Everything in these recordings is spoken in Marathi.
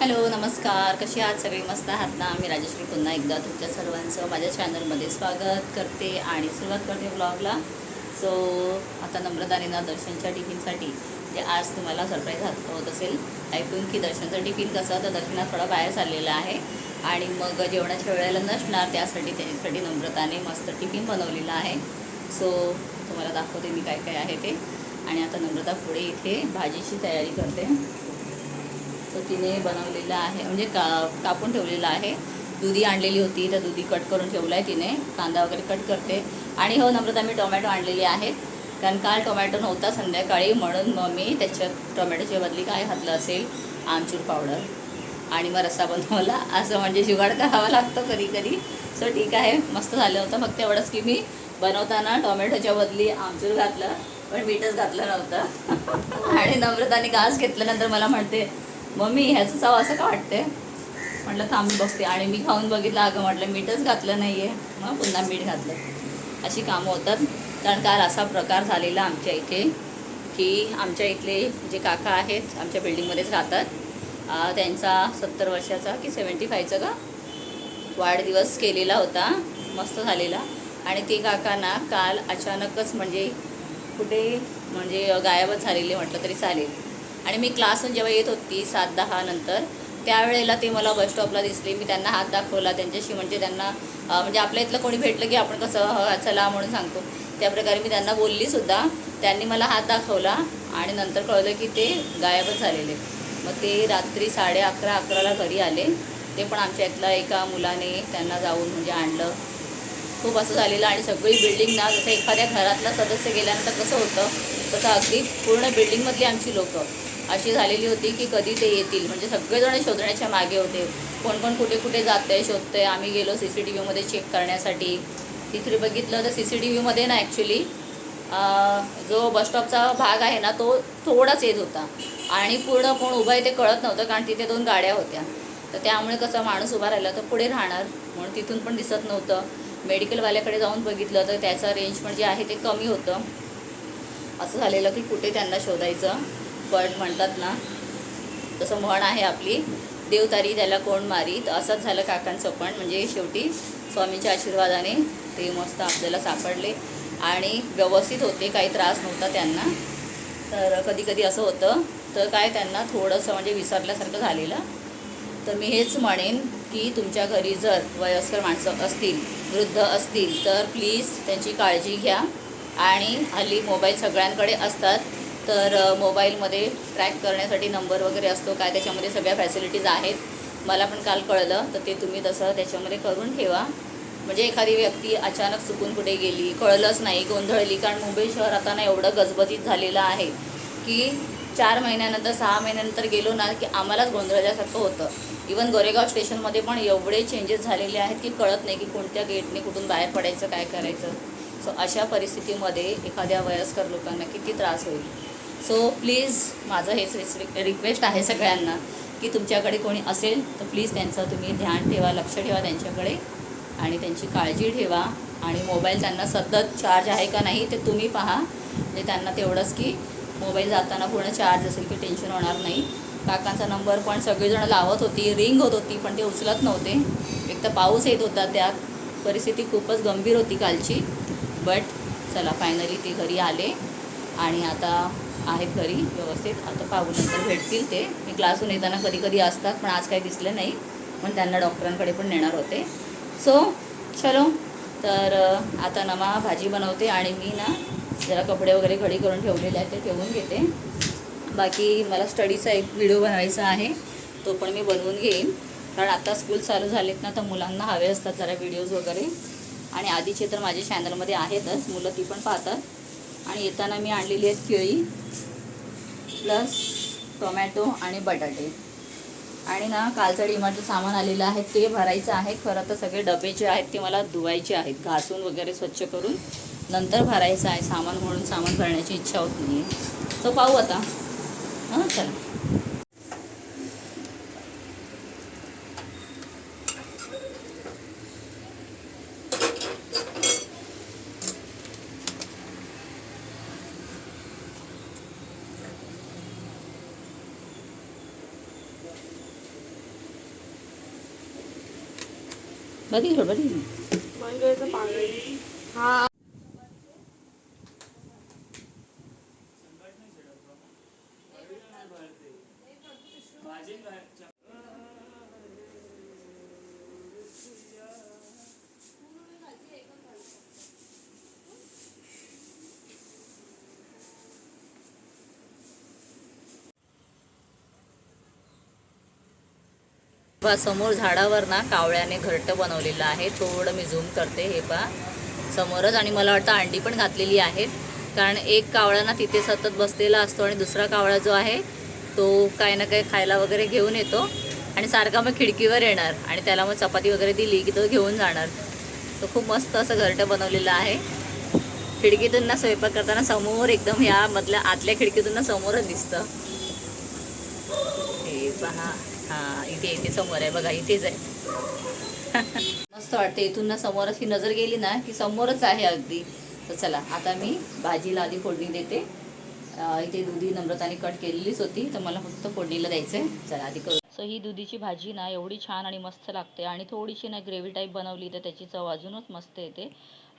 हॅलो नमस्कार. कशी आहात सगळी? मस्त आहात ना? मी राजश्री पुन्हा एकदा तुमच्या सर्वांचं माझ्या चॅनलमध्ये स्वागत करते आणि सुरुवात करते ब्लॉगला सो आता नम्रतानेना दर्शनच्या टिफिनसाठी जे आज तुम्हाला सरप्राईज होत असेल ऐकून की दर्शनचा टिफिन कसं तर दर्शनात थोडा बाहेर चाललेला आहे. आणि मग जेवणाच्या वेळेला नसणार त्यासाठी त्याच्यासाठी नम्रताने मस्त टिफिन बनवलेला आहे. सो तुम्हाला दाखवते मी काय काय आहे ते. आणि आता नम्रता पुढे इथे भाजीची तयारी करते. सो तिने बनवलेलं आहे म्हणजे का कापून ठेवलेलं आहे. दुधी आणलेली होती तर दुधी कट करून ठेवलं आहे तिने. कांदा वगैरे कट करते. आणि हो नम्रता मी टोमॅटो आणलेले आहेत. कारण काल टोमॅटो नव्हता संध्याकाळी म्हणून मग मी त्याच्यात टोमॅटोच्या बदली काय घातलं असेल? आमचूर पावडर. आणि मग रस्सा बनवला. असं म्हणजे जुगाड करावा लागतो कधी कधी. सो ठीक आहे. मस्त झालं होतं. फक्त एवढंच की मी बनवताना टोमॅटोच्या बदली आमचूर घातलं पण मीठच घातलं नव्हतं. आणि नम्रताने घास घेतल्यानंतर मला म्हणते मम्मी ह्याचं चव असं का वाटते म्हटलं थांब बघते. आणि मी खाऊन बघितलं अगं म्हटलं मीठच घातलं नाही आहे मग पुन्हा मीठ घातलं. अशी कामं होतात. कारण काल असा प्रकार झालेला आमच्या इथे की आमच्या इथले जे काका आहेत आमच्या बिल्डिंगमध्येच राहतात. त्यांचा सत्तर वर्षाचा की सेवन्टी फायचा का वाढदिवस केलेला होता. मस्त झालेला. आणि ते काकांना काल अचानकच म्हणजे कुठे म्हणजे गायबच झालेले म्हटलं तरी चालेल. आणि मी क्लासहून जेव्हा येत होती सात दहा नंतर त्यावेळेला ते मला बस स्टॉपला दिसले. मी त्यांना हात दाखवला त्यांच्याशी म्हणजे त्यांना म्हणजे आपल्या इथलं कोणी भेटलं की आपण कसं ह, चला म्हणून सांगतो. त्याप्रकारे मी त्यांना बोललीसुद्धा त्यांनी मला हात दाखवला आणि नंतर कळलं की ते गायबच झालेले. मग ते रात्री साडे अकरा अकराला घरी आले. ते पण आमच्या इथल्या एका मुलाने त्यांना जाऊन म्हणजे आणलं. खूप असं झालेलं आणि सगळी बिल्डिंग ना जसं एखाद्या घरातला सदस्य गेल्यानंतर कसं होतं तसं अगदी पूर्ण बिल्डिंगमधली आमची लोकं. अशी झालेली होती की कधी ते येतील. म्हणजे सगळेजण शोधण्याच्या मागे होते. कोण कोण कुठे कुठे जात आहे शोधतंय. आम्ही गेलो सी सी टी व्हीमध्ये चेक करण्यासाठी. तिथे बघितलं तर सी सी टी व्हीमध्ये ना ॲक्च्युली जो बसस्टॉपचा भाग आहे ना तो थोडाच येत होता. आणि पूर्ण कोण उभं आहे ते कळत नव्हतं कारण तिथे दोन गाड्या होत्या. तर त्यामुळे कसं माणूस उभा राहिला तर पुढे राहणार. म्हणून तिथून पण दिसत नव्हतं. मेडिकलवाल्याकडे जाऊन बघितलं तर त्याचं रेंज पण जे आहे ते कमी होतं. असं झालेलं की कुठे त्यांना शोधायचं. पण म्हणतात ना तसं म्हण आहे आपली देवतारी त्याला कोण मारी तर असंच झालं काकांचं पण. म्हणजे शेवटी स्वामींच्या आशीर्वादाने ते मस्त आपल्याला सापडले. आणि व्यवस्थित होते काही त्रास नव्हता त्यांना. तर कधी कधी असं होतं तर काय त्यांना थोडंसं म्हणजे विसरल्यासारखं झालेलं. तर मी हेच म्हणेन की तुमच्या घरी जर वयस्कर माणसं असतील वृद्ध असतील तर प्लीज त्यांची काळजी घ्या. आणि हल्ली मोबाईल सगळ्यांकडे असतात. तर मोबाईलमध्ये ट्रॅक करण्यासाठी नंबर वगैरे असतो काय त्याच्यामध्ये सगळ्या फॅसिलिटीज आहेत. मला पण काल कळलं तर ते तुम्ही तसं त्याच्यामध्ये करून ठेवा. म्हणजे एखादी व्यक्ती अचानक चुकून कुठे गेली कळलंच नाही गोंधळली कारण मुंबई शहर आता ना एवढं गजबजीत झालेलं आहे की चार महिन्यानंतर सहा महिन्यानंतर गेलो ना की आम्हालाच गोंधळल्यासारखं होतं. इवन गोरेगाव स्टेशनमध्ये पण एवढे चेंजेस झालेले आहेत की कळत नाही की कोणत्या गेटने कुठून बाहेर पडायचं काय करायचं. सो अशा परिस्थितीमध्ये एखाद्या वयस्कर लोकांना किती त्रास होईल? सो प्लीज माझं हेच रिक्वेस्ट आहे सगळ्यांना की तुमच्याकडे कोणी असेल तर प्लीज त्यांचं तुम्ही ध्यान ठेवा लक्ष ठेवा त्यांच्याकडे आणि त्यांची काळजी ठेवा. आणि मोबाईल त्यांना सतत चार्ज आहे का नाही ते तुम्ही पहा. म्हणजे त्यांना तेवढंच की मोबाईल जाताना पूर्ण चार्ज असेल की टेन्शन होणार नाही. काकांचा नंबर पण सगळेजण लावत होती रिंग होत होती पण ते उचलत नव्हते. एक तर पाऊस येत होता त्यात परिस्थिती खूपच गंभीर होती कालची. बट चला फायनली ते घरी आले. आणि आता आहेत घरी व्यवस्थित. आता पाहू नंतर भेटतील ते. मी क्लासून येताना कधी कधी असतात पण आज काही दिसले नाही. पण त्यांना डॉक्टरांकडे पण नेणार होते. सो चलो. तर आता नमा भाजी बनवते आणि मी ना जरा कपडे वगैरे घडी करून ठेवलेले आहेत ते ठेवून घेते. बाकी मला स्टडीचा एक व्हिडिओ बनवायचा आहे. तो पण मी बनवून घेईन. कारण आता स्कूल चालू झालेत ना तर मुलांना हवे असतात जरा व्हिडिओज वगैरे. आणि आधीचे तर माझ्या चॅनलमध्ये आहेतच. मुलं ती पण पाहतात. आणि येताना मी आणलेली आहेत केळी प्लस टोमॅटो आणि बटाटे. आणि ना कालचं डिमार्टचं सामान आलेलं आहे ते भरायचं आहे. खरं तर सगळे डबे जे आहेत ते मला धुवायचे आहेत. घासून वगैरे स्वच्छ करून नंतर भरायचं आहे सामान म्हणून. सामान भरण्याची इच्छा होत नाही आहे तो पाहू आता. हां चला. बघी थोडं बघी मंगळचं समोर झाडावर ना कावळ्याने घरटं बनवलेलं आहे. थोडं मी झूम करते हे पा समोरच आणि मला वाटतं अंडी पण घातलेली आहेत. कारण एक कावळा ना तिथे सतत बसलेला असतो आणि दुसरा कावळा जो आहे तो काही ना काही खायला वगैरे घेऊन येतो आणि सारखा मग खिडकीवर येणार आणि त्याला मग चपाती वगैरे दिली की तो घेऊन जाणार. तो खूप मस्त असं घरटं बनवलेलं आहे. खिडकीतून ना स्वयंपाक करताना समोर एकदम ह्या मधल्या आतल्या खिडकीतून ना समोरच दिसतं. हे पहा. हा इथे इथे समोर आहे बघा इथेच आहे. मस्त वाटते इथून ना समोरच ही नजर गेली ना की समोरच आहे अगदी. तर चला आता मी भाजीला आधी फोडणी देते. इथे दुधी नम्रताने कट केलेलीच होती तर मला फक्त फोडणीला द्यायचं आहे चला आधी करू. सो ही दुधीची भाजी ना एवढी छान आणि मस्त लागते. आणि थोडीशी ना ग्रेव्ही टाईप बनवली तर त्याची चव अजूनच मस्त येते.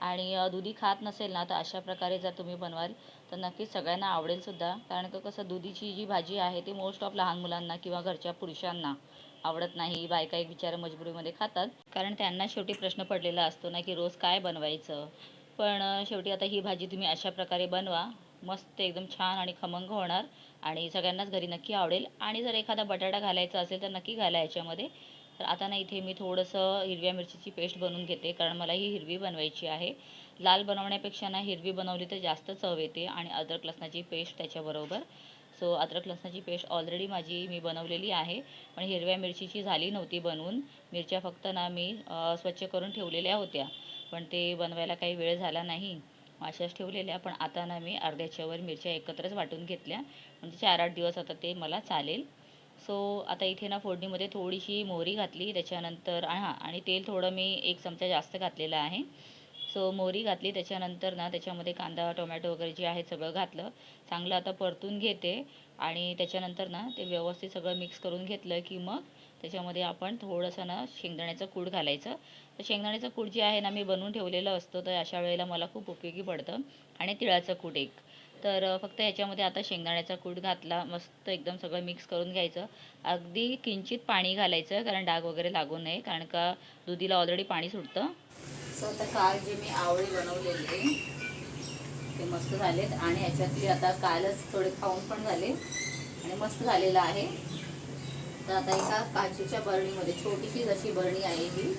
आणि दुधी खात नसेल ना तर अशा प्रकारे जर तुम्ही बनवाल तर नक्कीच सगळ्यांना आवडेल सुद्धा. कारण का कसं दुधीची जी भाजी आहे ती मोस्ट ऑफ लहान मुलांना किंवा घरच्या पुरुषांना आवडत नाही. बायका एक बिचारा मजबुरीमध्ये खातात. कारण त्यांना शेवटी प्रश्न पडलेला असतो ना की रोज काय बनवायचं? पण शेवटी आता ही भाजी तुम्ही अशा प्रकारे बनवा. मस्त एकदम छान आणि खमंग होणार. आणि सगळ्यांनाच घरी नक्की आवडेल. आणि जर एखादा बटाटा घालायचा असेल तर नक्की घाला याच्यामध्ये. तर आता ना इथे मी थोडंसं हिरव्या मिरचीची पेस्ट बनवून घेते कारण मला ही हिरवी बनवायची आहे. लाल बनवण्यापेक्षा ना हिरवी बनवली तर जास्त चव येते आणि अद्रक लसणाची पेस्ट त्याच्याबरोबर. सो अद्रक लसणाची पेस्ट ऑलरेडी माझी मी बनवलेली आहे पण हिरव्या मिरचीची झाली नव्हती बनवून. मिरच्या फक्त ना मी स्वच्छ करून ठेवलेल्या होत्या पण ते बनवायला काही वेळ झाला नाही. अशाच ठेवलेल्या पण आता ना मी अर्ध्याच्यावर मिरच्या एकत्रच वाटून घेतल्या. म्हणजे चार आठ दिवस आता ते मला चालेल. सो आता इथे ना फोडणीमध्ये थोडीशी मोहरी घातली त्याच्यानंतर हां आणि तेल थोडं मी एक चमचा जास्त घातलेलं आहे. सो मोहरी घातली त्याच्यानंतर ना त्याच्यामध्ये कांदा टोमॅटो वगैरे जे आहे सगळं घातलं. चांगलं आता परतून घेते आणि त्याच्यानंतर ना ते व्यवस्थित सगळं मिक्स करून घेतलं की मग त्याच्यामध्ये आपण थोडंसं ना शेंगदाण्याचं कूड घालायचं. तर शेंगदाण्याचं कूट जे आहे ना मी बनवून ठेवलेलं असतं तर अशा वेळेला मला खूप उपयोगी पडतं. आणि तिळाचं कूट एक. तर फक्त याच्यामध्ये आता शेंगदाण्याचा कूट घातला मस्त एकदम सगळं मिक्स करून घ्यायचं. अगदी किंचित पाणी घालायचं कारण डाग वगैरे लागू नये कारण का दुधीला ऑलरेडी पाणी सुटतं. सो आता काल जे मी आवळी बनवलेली ते मस्त झालेत. आणि याच्यातली आता कालच थोडे खाऊन पण झाले. आणि मस्त झालेलं आहे. तर आता एका काचेच्या बरणीमध्ये छोटीशी जशी बरणी आहे ही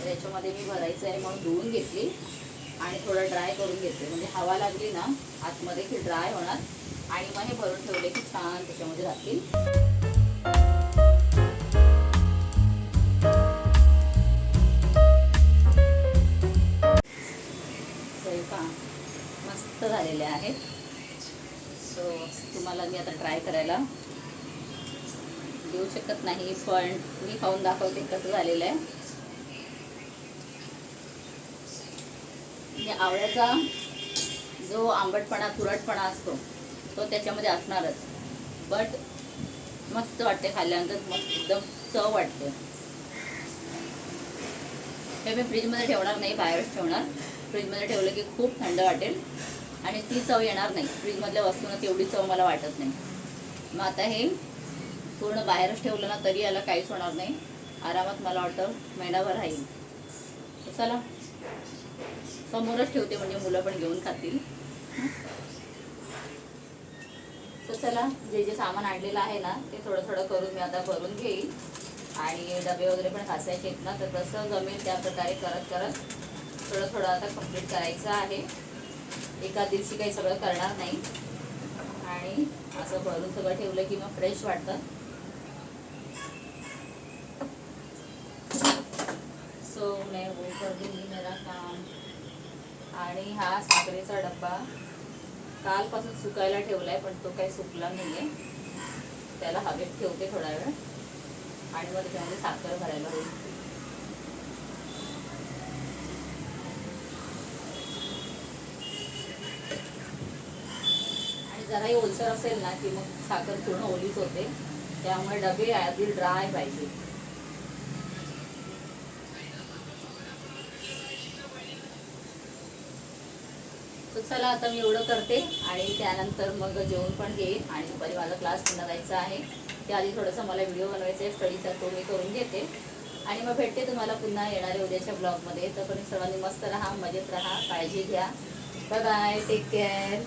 तर याच्यामध्ये मी भरायचं आहे म्हणून धुवून घेतली आणि थोडं ड्राय करून घेतले. म्हणजे हवा लागली ना आतमध्ये की ड्राय होणार. आणि मग हे भरून ठेवले की छान त्याच्यामध्ये राहतील. मस्त झालेले आहेत. सो तुम्हाला मी आता ट्राय करायला देऊ शकत नाही पण मी खाऊन दाखवते कसं झालेलं आहे. की आवळ्याचा जो आंबटपणा तुरटपणा असतो तो त्याच्यामध्ये असणारच. बट मस्त वाटते खाल्ल्यानंतर मस्त एकदम चव वाटते. हे मी फ्रीजमध्ये ठेवणार नाही बाहेरच ठेवणार. फ्रीजमध्ये ठेवलं की खूप थंड वाटेल आणि ती चव येणार नाही. फ्रीजमधल्या वस्तूंना तेवढी चव मला वाटत नाही. मग आता हे पूर्ण बाहेरच ठेवलं ना तरी याला काहीच होणार नाही. आरामात मला वाटतं महिनाभर राहील. चला. समोरच ठेवते म्हणजे मुलं पण घेऊन खातील. तर चला जे जे सामान आणलेलं आहे ना ते थोडं थोडं करून मी आता भरून घेईल. आणि डबे वगैरे पण घासायचे आहेत ना तर तसं जमेल त्या प्रकारे करत करत थोडं थोडं आता कंप्लीट करायचं आहे. एका दिवशी काही सगळं करणार नाही. आणि असं भरून सगळं ठेवलं की मग फ्रेश वाटतं सो मैं वो कर दूंगी मेरा काम आणि हा साखरेचा डब्बा कालपासून सुकायला ठेवलाय पण तो काही सुकला नाहीये. त्याला हवेत ठेवते थोडा वेळ आणि मग त्याच्यामध्ये साखर भरायला होईल. आणि जराही ओलसर असेल ना की मग साखर पूर्ण ओलीच होते. त्यामुळे डबे आधी ड्राय पाहिजे. तर चला आता मी एवढं करते आणि त्यानंतर मग जेवण पण घेईन आणि दुपारी माझा क्लास पुन्हा जायचा आहे. त्याआधी थोडंसं मला व्हिडिओ बनवायचा आहे स्टडीचा तो मी करून घेते. आणि मग भेटते तुम्हाला पुन्हा येणाऱ्या उद्याच्या ब्लॉगमध्ये तर पण सर्वांनी मस्त राहा मजेत राहा काळजी घ्या. Bye bye take care